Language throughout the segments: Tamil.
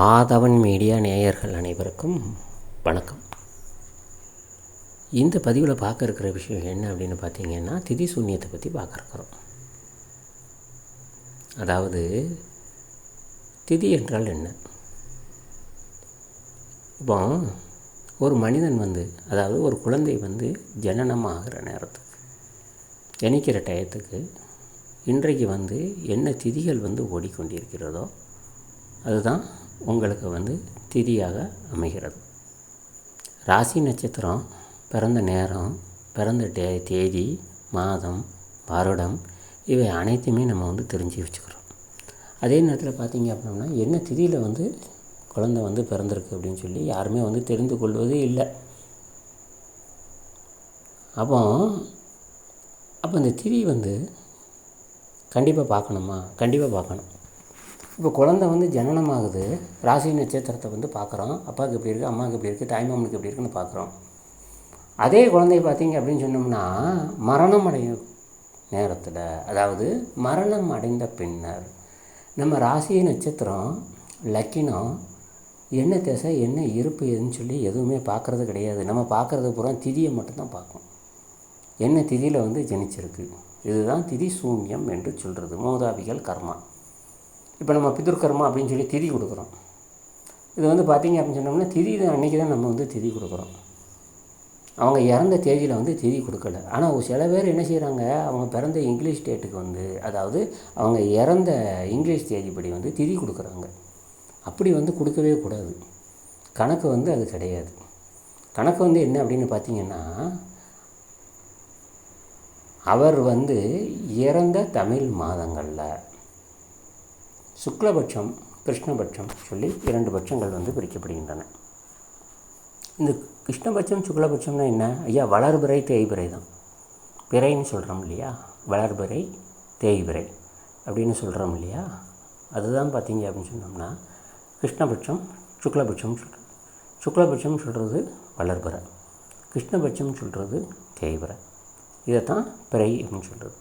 ஆதவன் மீடியா நேயர்கள் அனைவருக்கும் வணக்கம். இந்த பதிவில் பார்க்க இருக்கிற விஷயம் என்ன அப்படின்னு பார்த்தீங்கன்னா திதி சூன்யத்தை பற்றி பார்க்க இருக்கிறோம். அதாவது திதி என்றால் என்ன? இப்போ ஒரு மனிதன் வந்து அதாவது ஒரு குழந்தை வந்து ஜனனம் ஆகிற நேரத்துக்கு ஜனிக்கிற டயத்துக்கு இன்றைக்கு வந்து என்ன திதிகள் வந்து ஓடிக்கொண்டிருக்கிறதோ அதுதான் உங்களுக்கு வந்து திதியாக அமைகிறது. ராசி நட்சத்திரம் பிறந்த நேரம் பிறந்த டே தேதி மாதம் வருடம் இவை அனைத்துமே நம்ம வந்து தெரிஞ்சு வச்சுக்கிறோம். அதே நேரத்தில் பார்த்தீங்க அப்படின்னா என்ன திதியில் வந்து குழந்தை வந்து பிறந்திருக்கு அப்படின்னு சொல்லி யாருமே வந்து தெரிந்து கொள்வது இல்லை. அப்போ அப்போ இந்த திதி வந்து கண்டிப்பாக பார்க்கணுமா? கண்டிப்பாக பார்க்கணும். இப்போ குழந்தை வந்து ஜனனமாகுது ராசி நட்சத்திரத்தை வந்து பார்க்குறோம். அப்பாவுக்கு எப்படி இருக்குது அம்மாவுக்கு எப்படி இருக்குது தாய்மாமனுக்கு எப்படி இருக்குன்னு பார்க்குறோம். அதே குழந்தைய பார்த்தீங்க அப்படின்னு சொன்னோம்னா மரணம் அடையும் நேரத்தில் அதாவது மரணம் அடைந்த பின்னர் நம்ம ராசி நட்சத்திரம் லக்கினம் என்ன திசை என்ன இருப்பு எதுன்னு சொல்லி எதுவுமே பார்க்குறது கிடையாது. நம்ம பார்க்குறது பூரா திதியை மட்டும்தான் பார்க்கும். என்ன திதியில் வந்து ஜனிச்சிருக்கு? இதுதான் திதி சூன்யம் என்று சொல்கிறது மூதாவிகள் கர்மா. இப்போ நம்ம பிதுர்கர்மா அப்படின்னு சொல்லி திதி கொடுக்குறோம். இது வந்து பார்த்திங்க அப்படின்னு சொன்னோம்னா திதி அன்றைக்கி தான் நம்ம வந்து திதி கொடுக்குறோம். அவங்க இறந்த தேதியில் வந்து திதி கொடுக்கல. ஆனால் சில பேர் என்ன செய்கிறாங்க அவங்க பிறந்த இங்கிலீஷ் டேட்டுக்கு வந்து அதாவது அவங்க இறந்த இங்கிலீஷ் தேதிப்படி வந்து திதி கொடுக்குறாங்க. அப்படி வந்து கொடுக்கவே கூடாது. கணக்கு வந்து அது கிடையாது. கணக்கு வந்து என்ன அப்படின்னு பார்த்தீங்கன்னா அவர் வந்து இறந்த தமிழ் மாதங்களில் சுக்லபட்சம் கிருஷ்ணபட்சம் சொல்லி இரண்டு பட்சங்கள் வந்து பிரிக்கப்படுகின்றன. இந்த கிருஷ்ணபட்சம் சுக்லபட்சம்னா என்ன? ஐயா வளர்பிறை தேய்பிறை தான். பிறைன்னு சொல்கிறோம் இல்லையா? வளர்பிறை தேய்பிறை அப்படின்னு சொல்கிறோம் இல்லையா? அதுதான் பார்த்தீங்க அப்படின்னு சொன்னோம்னா கிருஷ்ணபட்சம் சுக்லபட்சம் சொல்கிறோம் சுக்லபட்சம் சொல்கிறது வளர்பிறை கிருஷ்ணபட்சம் சொல்கிறது தேய்பிறை. இதைத்தான் பிறை அப்படின்னு சொல்கிறது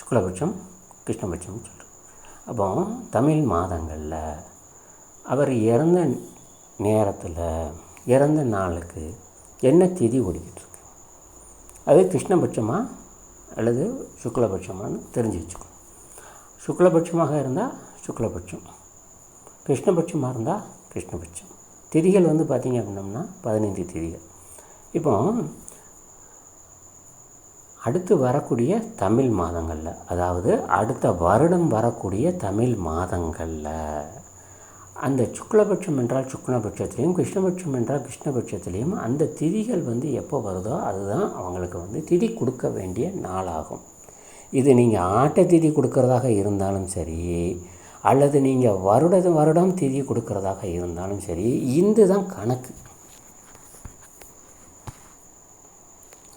சுக்லபட்சம் கிருஷ்ணபட்சம் சொல்கிறது அப்போ தமிழ் மாதங்களில் அவர் இறந்த நேரத்தில் இறந்த நாளுக்கு என்ன திதி ஓடிக்கிட்டுருக்கு அது கிருஷ்ணபட்சமாக அல்லது சுக்லபட்சமானு தெரிஞ்சு வச்சுக்கணும். சுக்லபட்சமாக இருந்தால் சுக்லபட்சம் கிருஷ்ணபட்சமாக இருந்தால் கிருஷ்ணபட்சம். திதிகள் வந்து பார்த்திங்க அப்படின்னம்னா பதினைந்து திதிகள். இப்போ அடுத்து வரக்கூடிய தமிழ் மாதங்களில் அதாவது அடுத்த வருடம் வரக்கூடிய தமிழ் மாதங்களில். அந்த சுக்லபட்சம் என்றால் சுக்லபட்சத்திலையும் கிருஷ்ணபட்சம் என்றால் கிருஷ்ணபட்சத்திலையும் அந்த திதிகள் வந்து எப்போ வருதோ அதுதான் அவங்களுக்கு வந்து திதி கொடுக்க வேண்டிய நாளாகும். இது நீங்கள் ஆட்ட திதி கொடுக்கறதாக இருந்தாலும் சரி அல்லது நீங்கள் வருட வருடம் திதி கொடுக்கறதாக இருந்தாலும் சரி இந்து தான் கணக்கு.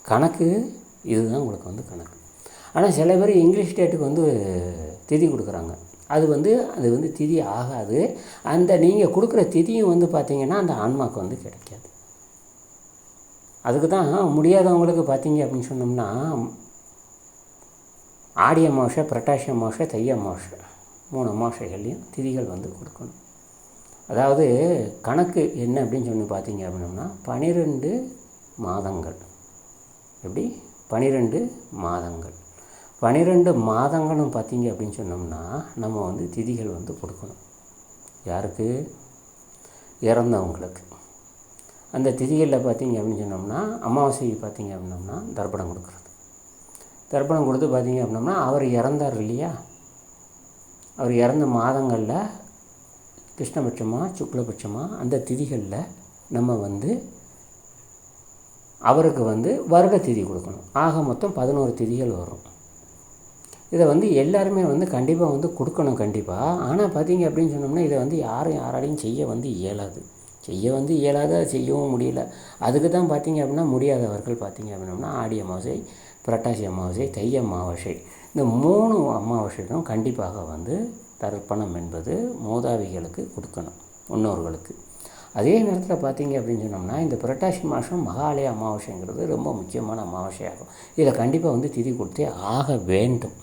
கணக்கு இதுதான் உங்களுக்கு வந்து கணக்கு. ஆனால் சில பேர் இங்கிலீஷ் டேட்டுக்கு வந்து திதி கொடுக்குறாங்க. அது வந்து அது வந்து திதி ஆகாது. அந்த நீங்கள் கொடுக்குற திதியும் வந்து பார்த்திங்கன்னா அந்த ஆன்மாவுக்கு வந்து கிடைக்காது. அதுக்கு தான் முடியாதவங்களுக்கு பார்த்தீங்க அப்படின்னு சொன்னோம்னா ஆடிய அமாவாசை புரட்டாசி அமாவாசை தைய அமாவாசை மூணு அமாவாசைகள்லையும் திதிகள் வந்து கொடுக்கணும். அதாவது கணக்கு என்ன அப்படின்னு சொல்லி பார்த்தீங்க அப்படின்னோம்னா பனிரெண்டு மாதங்கள். எப்படி? பனிரெண்டு மாதங்கள். பனிரெண்டு மாதங்களும் பார்த்தீங்க அப்படின்னு சொன்னோம்னா நம்ம வந்து திதிகள் வந்து கொடுக்கணும். யாருக்கு? இறந்தவங்களுக்கு. அந்த திதிகளில் பார்த்தீங்க அப்படின்னு சொன்னோம்னா அமாவாசை பார்த்தீங்க அப்படின்னோம்னா தர்ப்பணம் கொடுக்குறது. தர்ப்பணம் கொடுத்து பார்த்தீங்க அப்படின்னோம்னா அவர் இறந்தார் இல்லையா? அவர் இறந்த மாதங்களில் கிருஷ்ணபட்சமாக சுக்லபட்சமாக அந்த திதிகளில் நம்ம வந்து அவருக்கு வந்து வருட திதி கொடுக்கணும். ஆக மொத்தம் பதினோரு திதிகள் வரும். இதை வந்து எல்லாருமே வந்து கண்டிப்பாக வந்து கொடுக்கணும் கண்டிப்பாக ஆனால் பார்த்தீங்க அப்படின்னு சொன்னோம்னா இதை வந்து யாரும் யாராலையும் செய்ய வந்து இயலாது. செய்ய வந்து இயலாத செய்யவும் முடியல. அதுக்கு தான் பார்த்தீங்க அப்படின்னா முடியாதவர்கள் பார்த்தீங்க அப்படின்னோம்னா ஆடி அமாவாசை புரட்டாசி அமாவாசை தை அமாவாசை. இந்த மூணு அமாவாசைக்கும் கண்டிப்பாக வந்து தர்ப்பணம் என்பது மூதாவிகளுக்கு கொடுக்கணும். முன்னோர்களுக்கு. அதே நேரத்தில் பார்த்தீங்க அப்படின்னு சொன்னோம்னா இந்த புரட்டாசி மாதம் மகாலய அமாவாசைங்கிறது ரொம்ப முக்கியமான அமாவாசையாகும். இதில் கண்டிப்பாக வந்து திதி கொடுத்தே ஆக வேண்டும்.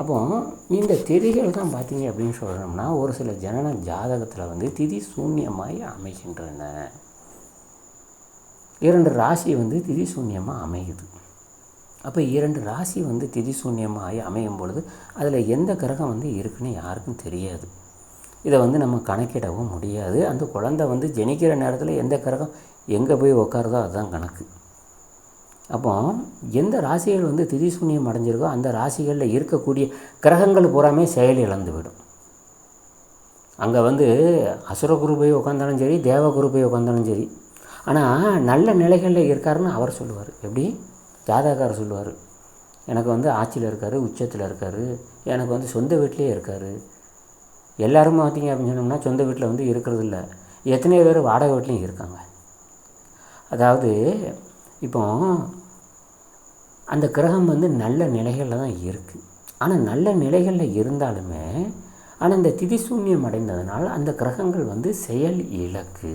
அப்போ இந்த திதிகள் தான் பார்த்தீங்க அப்படின்னு சொல்கிறோம்னா ஒரு சில ஜனன ஜாதகத்தில் வந்து திதி சூன்யமாய் அமைகின்றன. இரண்டு ராசி வந்து திதி சூன்யமாக அமையுது. அப்போ இரண்டு ராசி வந்து திதி சூன்யமாக அமையும் பொழுது அதில் எந்த கிரகம் வந்து இருக்குன்னு யாருக்கும் தெரியாது. இதை வந்து நம்ம கணக்கிடவும் முடியாது. அந்த குழந்தை வந்து ஜெனிக்கிற நேரத்தில் எந்த கிரகம் எங்கே போய் உட்காருதோ அதுதான் கணக்கு. அப்போ எந்த ராசிகள் வந்து திதி சூன்யம் அடைஞ்சிருக்கோ அந்த ராசிகளில் இருக்கக்கூடிய கிரகங்கள் பூராமே செயல் இழந்து விடும். அங்கே வந்து அசுர குரு போய் உட்காந்தாலும் சரி தேவ குரு போய் உட்காந்தாலும் சரி. ஆனால் நல்ல நிலைகளில் இருக்காருன்னு அவர் சொல்லுவார். எப்படி? ஜாதகார் சொல்லுவார். எனக்கு வந்து ஆட்சியில் இருக்கார் உச்சத்தில் இருக்கார். எனக்கு வந்து சொந்த வீட்டிலே இருக்கார். எல்லாரும் பார்த்தீங்க அப்படின்னு சொன்னோம்னா சொந்த வீட்டில் வந்து இருக்கிறது இல்லை. எத்தனையோ பேர் வாடகை வீட்லேயும் இருக்காங்க. அதாவது இப்போ அந்த கிரகம் வந்து நல்ல நிலைகளில் தான் இருக்குது ஆனால் நல்ல நிலைகளில் இருந்தாலுமே ஆனால் இந்த திதி சூன்யம் அடைந்ததுனால் அந்த கிரகங்கள் வந்து செயல் இலக்கு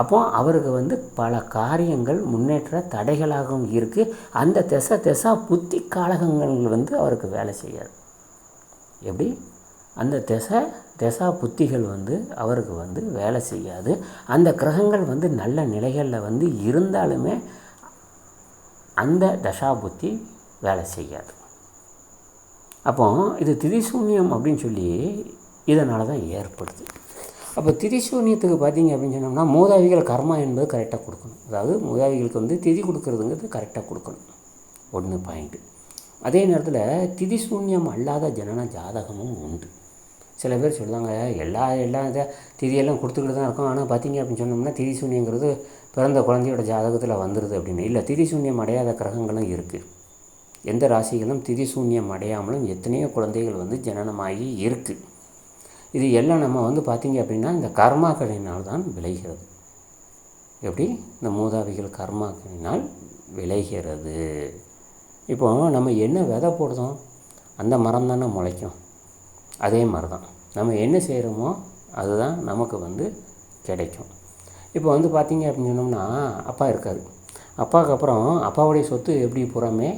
அப்போ அவருக்கு வந்து பல காரியங்கள் முன்னேற்ற தடைகளாகவும் இருக்குது அந்த திசை திசா புத்தி காலகங்கள் வந்து அவருக்கு வேலை செய்யாது. எப்படி? அந்த திசை திசா புத்திகள் வந்து அவருக்கு வந்து வேலை செய்யாது. அந்த கிரகங்கள் வந்து நல்ல நிலைகளில் வந்து இருந்தாலுமே அந்த தசா புத்தி வேலை செய்யாது. அப்போ இது திதிசூன்யம் அப்படின்னு சொல்லி இதனால தான் ஏற்படுது. அப்போ திதிசூன்யத்துக்கு பார்த்தீங்க அப்படின்னு சொன்னோம்னா மூதாவிகள் கர்மா என்பது கரெக்டாக கொடுக்கணும். அதாவது மூதாவிகளுக்கு வந்து திதி கொடுக்கறதுங்கிறது கரெக்டாக கொடுக்கணும். ஒன்று பாயிண்ட்டு அதே நேரத்தில் திதிசூன்யம் அல்லாத ஜனன ஜாதகமும் உண்டு. சில பேர் சொல்லுவாங்க எல்லா எல்லா இதை திதியெல்லாம் கொடுத்துக்கிட்டு தான் இருக்கும். ஆனால் பார்த்தீங்க அப்படின்னு சொன்னோம்னா திதிசூன்யங்கிறது பிறந்த குழந்தையோட ஜாதகத்தில் வந்துடுது அப்படின்னு. இல்லை திதிசூன்யம் அடையாத கிரகங்களும் இருக்குது எந்த ராசிகளும் திதி சூன்யம் அடையாமலும் எத்தனையோ குழந்தைகள் வந்து ஜனனமாகி இருக்குது இது எல்லாம் நம்ம வந்து பார்த்திங்க அப்படின்னா இந்த கர்மாக்களினால் தான் விளைகிறது. எப்படி? இந்த மூதாவிகள் கர்மாக்களினால் விளைகிறது. இப்போ நம்ம என்ன விதை போடுதோம் அந்த மரம் தானே முளைக்கும். அதே மாதிரி தான் நம்ம என்ன செய்கிறோமோ அதுதான் நமக்கு வந்து கிடைக்கும். இப்போ வந்து பார்த்திங்க அப்படின்னு சொன்னோம்னா அப்பா இருக்கார். அப்பாவுக்கு அப்புறம் அப்பாவுடைய சொத்து எப்படி புறமே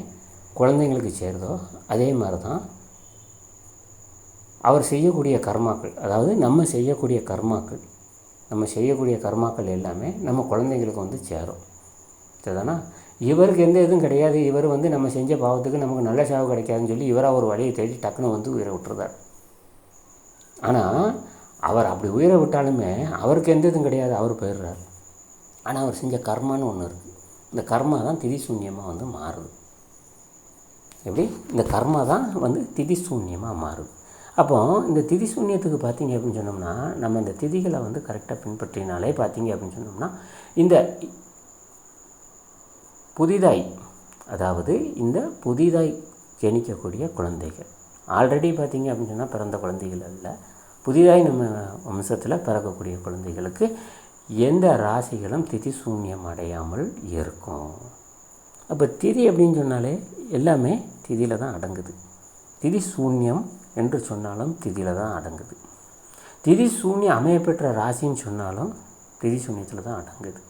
குழந்தைங்களுக்கு சேருதோ அதே மாதிரி தான் அவர் செய்யக்கூடிய கர்மாக்கள் அதாவது நம்ம செய்யக்கூடிய கர்மாக்கள் நம்ம செய்யக்கூடிய கர்மாக்கள் எல்லாமே நம்ம குழந்தைங்களுக்கு வந்து சேரும். சரிதானா? இவருக்கு எந்த இதுவும் கிடையாது. இவர் வந்து நம்ம செஞ்ச பாவத்துக்கு நமக்கு நல்ல சாவு கிடைக்காதுன்னு சொல்லி இவராக ஒரு வழியை தேடி டக்குன்னு வந்து உயிரை விட்டுருந்தார் ஆனால் அவர் அப்படி உயிரை விட்டாலுமே அவருக்கு எந்த இதுவும் கிடையாது அவர் போயிடுறார். ஆனால் அவர் செஞ்ச கர்மான்னு ஒன்று இருக்குது இந்த கர்மா தான் திதிசூன்யமாக வந்து மாறுது. எப்படி? இந்த கர்மா தான் வந்து திதிசூன்யமாக மாறுது. அப்போ இந்த திதிசூன்யத்துக்கு பார்த்தீங்க அப்படின்னு சொன்னோம்னா நம்ம இந்த திதிகளை வந்து கரெக்டாக பின்பற்றினாலே பார்த்தீங்க அப்படின்னு சொன்னோம்னா இந்த புதிதாய் அதாவது இந்த புதிதாய் ஜனிக்கக்கூடிய குழந்தைகள். ஆல்ரெடி பார்த்திங்க அப்படின்னு சொன்னால் பிறந்த குழந்தைகள் அல்ல. புதிதாக நம்ம வம்சத்தில் பிறக்கக்கூடிய குழந்தைகளுக்கு எந்த ராசிகளும் திதி சூன்யம் அடையாமல் இருக்கும். அப்போ திதி அப்படின்னு சொன்னாலே எல்லாமே திதியில் தான் அடங்குது. திதி சூன்யம் என்று சொன்னாலும் திதியில் தான் அடங்குது. திதி சூன்யம் அமையப்பெற்ற ராசின்னு சொன்னாலும் திதி சூன்யத்தில் தான் அடங்குது.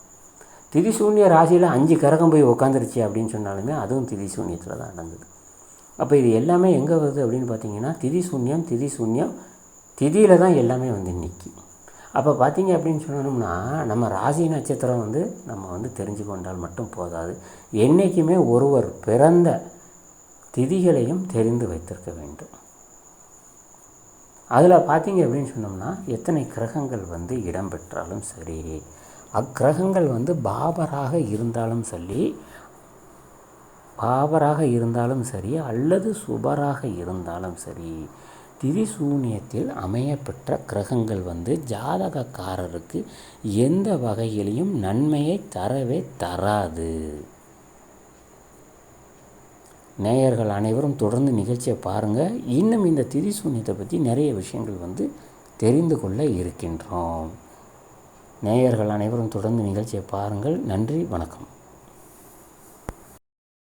திதி சூன்ய ராசியில் அஞ்சு கரகம் போய் உட்காந்துருச்சு அப்படின்னு சொன்னாலுமே அதுவும் திதி சூன்யத்தில் தான் அடங்குது. அப்போ இது எல்லாமே எங்கே வருது அப்படின்னு பார்த்தீங்கன்னா திதி சூன்யம் திதி சூன்யம் திதியில் தான் எல்லாமே வந்து நிற்கி அப்போ பார்த்தீங்க அப்படின்னு சொன்னோம்னா நம்ம ராசி நட்சத்திரம் வந்து நம்ம வந்து தெரிஞ்சு கொண்டால் மட்டும் போதாது. என்றைக்குமே ஒருவர் பிறந்த திதிகளையும் தெரிந்து வைத்திருக்க வேண்டும். அதில் பார்த்தீங்க அப்படின்னு சொன்னோம்னா எத்தனை கிரகங்கள் வந்து இடம் பெற்றாலும் சரி அக்கிரகங்கள் வந்து பாபராக இருந்தாலும் சொல்லி பாவராக இருந்தாலும் சரி அல்லது சுபராக இருந்தாலும் சரி திரிசூன்யத்தில் அமையப்பெற்ற கிரகங்கள் வந்து ஜாதகக்காரருக்கு எந்த வகையிலையும் நன்மையை தரவே தராது. நேயர்கள் அனைவரும் தொடர்ந்து நிகழ்ச்சியை பாருங்கள் இன்னும் இந்த திரிசூன்யத்தை பற்றி நிறைய விஷயங்கள் வந்து தெரிந்து கொள்ள இருக்கின்றோம். நேயர்கள் அனைவரும் தொடர்ந்து நிகழ்ச்சியை பாருங்கள். நன்றி வணக்கம்.